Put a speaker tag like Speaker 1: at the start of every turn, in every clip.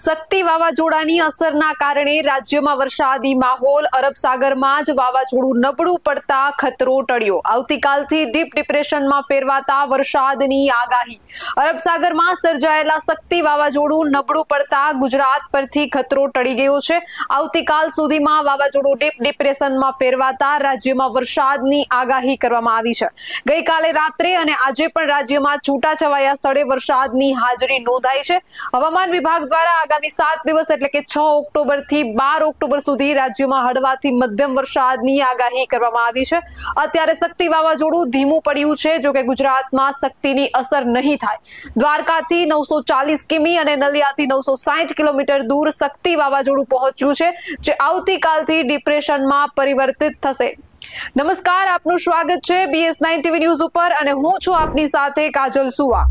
Speaker 1: શક્તિ વાવાઝોડાની અસરના કારણે રાજ્યમાં વરસાદી માહોલ, અરબ સાગરમાં જ વાવાઝોડું નબળું પડતા ખતરો ટળ્યો. આવતીકાલથી ડીપ ડિપ્રેશનમાં ફેરવાતા વરસાદની આગાહી. અરબ સાગરમાં સર્જાયેલા શક્તિ વાવાઝોડું નબળું પડતા ગુજરાત પરથી ખતરો ટળી ગયો છે. આવતીકાલ સુધીમાં વાવાઝોડું ડીપ ડિપ્રેશનમાં ફેરવાતા રાજ્યમાં વરસાદની આગાહી કરવામાં આવી છે. ગઈકાલે રાત્રે અને આજે પણ રાજ્યમાં છૂટાછવાયા સ્થળે વરસાદની હાજરી નોંધાઈ છે. હવામાન વિભાગ દ્વારા આગામી સાત દિવસ એટલે કે છ ઓક્ટોબરથી બાર ઓક્ટોબર સુધી રાજ્યમાં હળવાથી મધ્યમ વરસાદની આગાહી કરવામાં આવી છે. અત્યારે શક્તિ વાવાઝોડું ધીમું પડ્યું છે, જો કે ગુજરાતમાં શક્તિની અસર નહીં થાય. દ્વારકાથી નવસો ચાલીસ કિમી અને નલિયાથી નવસો સાહીઠ કિલોમીટર દૂર શક્તિ વાવાઝોડું પહોંચ્યું છે, જે આવતીકાલથી ડિપ્રેશનમાં પરિવર્તિત થશે. નમસ્કાર, આપનું સ્વાગત છે બીએસ નાઇન ટીવી ન્યૂઝ ઉપર અને હું છું આપની સાથે કાજલ સુવા.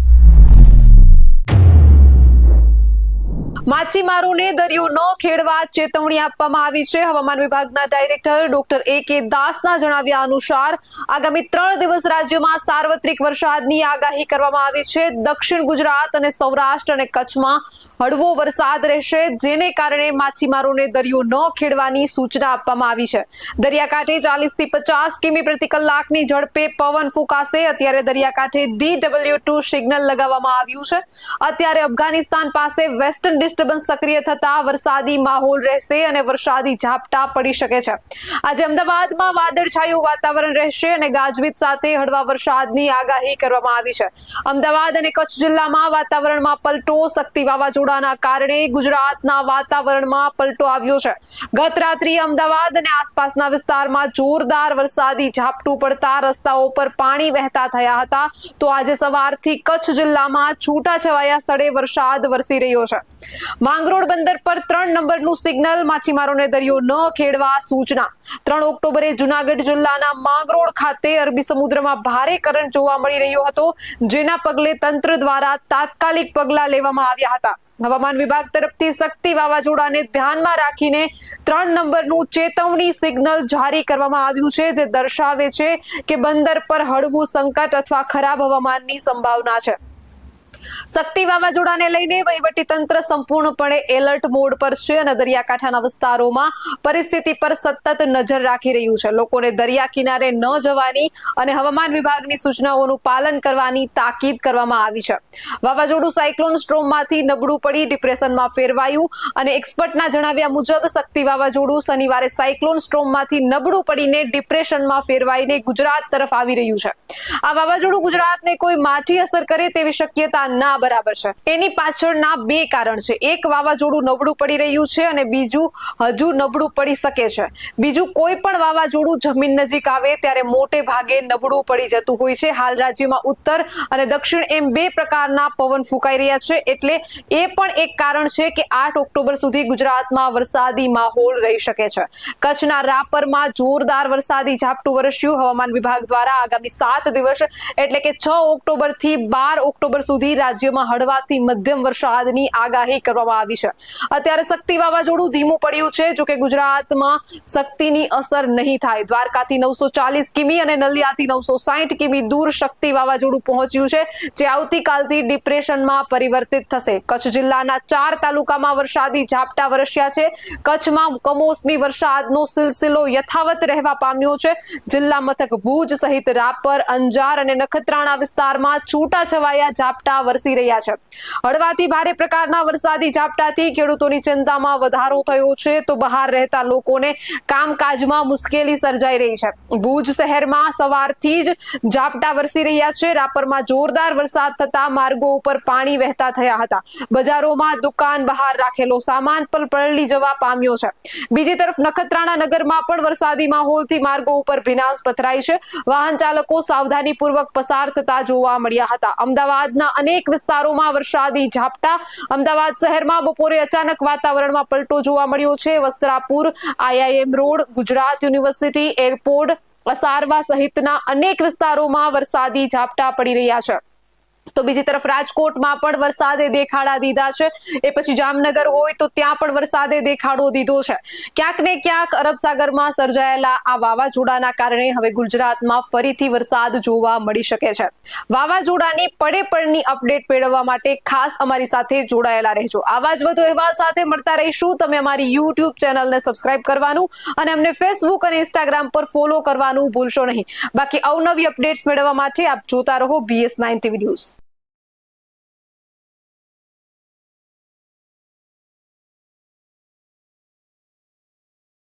Speaker 1: માછીમારોને દરિયો ન ખેડવા ચેતવણી આપવામાં આવી છે. હવામાન વિભાગના ડાયરેક્ટર ડોક્ટર એ કે દાસના જણાવ્યા અનુસાર આગામી ત્રણ દિવસ રાજ્યમાં સાર્વત્રિક વરસાદની આગાહી કરવામાં આવી છે. દક્ષિણ ગુજરાત અને સૌરાષ્ટ્ર અને કચ્છમાં હળવો વરસાદ રહેશે, જેને કારણે માછીમારોને દરિયો ન ખેડવાની સૂચના આપવામાં આવી છે. દરિયાકાંઠે ચાલીસથી પચાસ કિમી પ્રતિ કલાકની ઝડપે પવન ફૂંકાશે. અત્યારે દરિયાકાંઠે ડી ડબલ્યુ ટુ સિગ્નલ લગાવવામાં આવ્યું છે. અત્યારે અફઘાનિસ્તાન પાસે વેસ્ટર્ન ડિસ્ટર્બન્સ સક્રિય થતા વરસાદી માહોલ રહેશે અને વરસાદી ઝાપટા પડી શકે છે. આજે અમદાવાદમાં વાદળછાયું વાતાવરણ રહેશે અને ગાજવીજ સાથે હળવા વરસાદની આગાહી કરવામાં આવી છે. અમદાવાદ અને કચ્છ જિલ્લામાં વાતાવરણમાં પલટો શક્તિ વાવાઝોડાના કારણે ગુજરાતના વાતાવરણમાં પલટો આવ્યો છે. ગત રાત્રિ અમદાવાદ અને આસપાસના વિસ્તારમાં જોરદાર વરસાદી ઝાપટું પડતા રસ્તાઓ પર પાણી વહેતા થયા હતા. તો આજે સવારથી કચ્છ જિલ્લામાં છૂટાછવાયા સ્થળે વરસાદ વરસી રહ્યો છે. માંગરોળ બંદર પર ત્રણ નંબરનું સિગ્નલ માછીમારોને દરિયો ન ખેડવા સૂચના. ત્રણ ઓક્ટોબરે જુનાગઢ જિલ્લાના માંગરોળ ખાતે અરબી સમુદ્રમાં ભારે કરંટ જોવા મળી રહ્યો હતો, જેના પગલે તંત્ર દ્વારા તાત્કાલિક પગલાં લેવામાં આવ્યા હતા. હવામાન વિભાગ તરફથી શક્તિ વાવાઝોડાને ધ્યાનમાં રાખીને ત્રણ નંબરનું ચેતવણી સિગ્નલ જારી કરવામાં આવ્યું છે, જે દર્શાવે છે કે બંદર પર હળવું સંકટ અથવા ખરાબ હવામાનની સંભાવના છે. શક્તિ વાવાઝોડાને લઈને તંત્ર સંપૂર્ણપણે એલર્ટ મોડ પર છે અને દરિયાકાંઠાના વિસ્તારોમાં પરિસ્થિતિ પર સતત નજર રાખી રહ્યું છે. લોકોને દરિયા કિનારે ન જવાની અને હવામાન વિભાગની સૂચનાઓનું પાલન કરવાની તાકીદ કરવામાં આવી છે. વાવાઝોડું સાયક્લોન સ્ટ્રોમમાંથી નબળું પડી ડિપ્રેશનમાં ફેરવાયું અને એક્સપર્ટના જણાવ્યા મુજબ શક્તિ વાવાઝોડું શનિવારે સાયક્લોન સ્ટ્રોમમાંથી નબળું પડીને ડિપ્રેશનમાં ફેરવાઈને ગુજરાત તરફ આવી રહ્યું છે. આ વાવાઝોડું ગુજરાતને કોઈ માઠી અસર કરે તેવી શક્યતા ના બરાબર છે. એની પાછળના બે કારણ છે. એક વાવાઝોડું નબળું પડી રહ્યું છે અને બીજું હજુ નબળું પડી શકે છે. બીજું કોઈ પણ વાવાઝોડું જમીન નજીક આવે ત્યારે મોટે ભાગે નબળું પડી જતું હોય છે. હાલ રાજ્યમાં ઉત્તર અને દક્ષિણ એમ બે પ્રકારના પવન ફૂંકાઈ રહ્યા છે. એટલે એ પણ એક કારણ છે કે આઠ ઓક્ટોબર સુધી ગુજરાતમાં વરસાદી માહોલ રહી શકે છે. કચ્છના રાપરમાં જોરદાર વરસાદી ઝાપટું વરસ્યું. હવામાન વિભાગ દ્વારા આગામી સાત દિવસ એટલે કે છ ઓક્ટોબરથી બાર ઓક્ટોબર સુધી રાજ્યમાં હળવાથી મધ્યમ વરસાદની આગાહી કરવામાં આવી છે. અત્યારે શક્તિ વાવાઝોડું ધીમું પડ્યું છે, જોકે ગુજરાતમાં શક્તિની અસર નહીં થાય. દ્વારકાથી નવસો ચાલીસ કિમી અને નલિયાથી નવસો સાહીઠ કિમી દૂર શક્તિ વાવાઝોડું પહોંચ્યું છે, જે આવતીકાલથી ડિપ્રેશનમાં પરિવર્તિત થશે. કચ્છ જિલ્લાના ચાર તાલુકામાં વરસાદી ઝાપટા વરસ્યા છે. કચ્છમાં કમોસમી વરસાદનો સિલસિલો યથાવત રહેવા પામ્યો છે. જિલ્લા મથક ભુજ સહિત રાપર, અંજાર અને નખત્રાણા વિસ્તારમાં છૂટાછવાયા ઝાપટા વરસી રહ્યા છે. હળવાથી ભારે પ્રકારના વરસાદી ઝાપટાથી ખેડૂતોની ચિંતામાં વધારો થયો છે. તો બહાર રહેતા લોકોને કામકાજમાં મુશ્કેલી સર્જાઈ રહી છે. ભુજ શહેરમાં સવારથી જ ઝાપટા વરસી રહ્યા છે. રાપરમાં જોરદાર વરસાદ થતા માર્ગો ઉપર પાણી વહેતા થયા હતા. બજારોમાં દુકાન બહાર રાખેલો સામાન પણ પલળી જવા પામ્યો છે. બીજી તરફ નખત્રાણા નગરમાં પણ વરસાદી માહોલથી માર્ગો ઉપર ભીનાશ પથરાઈ છે. વાહન ચાલકો સાવધાનીપૂર્વક પસાર થતા જોવા મળ્યા હતા. અમદાવાદના અનેક વિસ્તારોમાં વરસાદી ઝાપટા. અમદાવાદ શહેરમાં બપોરે અચાનક વાતાવરણમાં પલટો જોવા મળ્યો છે. Vastrapur, IIM road, Gujarat university, airport, Asarwa સહિતના અનેક વિસ્તારોમાં વરસાદી ઝાપટા પડી રહ્યા છે. તો બીજી તરફ રાજકોટમાં પણ વરસાદે દેખાડા દીધા છે. એ પછી જામનગર હોય તો ત્યાં પણ વરસાદે દેખાડો દીધો છે. ક્યાંક ને ક્યાંક અરબ સાગરમાં સર્જાયેલા આ વાવાઝોડાના કારણે હવે ગુજરાતમાં ફરીથી વરસાદ જોવા મળી શકે છે. વાવાઝોડાની પડે પડની અપડેટ મેળવવા માટે ખાસ અમારી સાથે જોડાયેલા રહેજો. આવા જ વધુ અહેવાલ સાથે મળતા રહીશું. તમે અમારી યુટ્યુબ ચેનલને સબસ્ક્રાઇબ કરવાનું અને અમને ફેસબુક અને ઇન્સ્ટાગ્રામ પર ફોલો કરવાનું ભૂલશો નહીં. બાકી અવનવી અપડેટ્સ મેળવવા માટે આપ જોતા રહો બીએસ નાઇન ટીવી ન્યૂઝ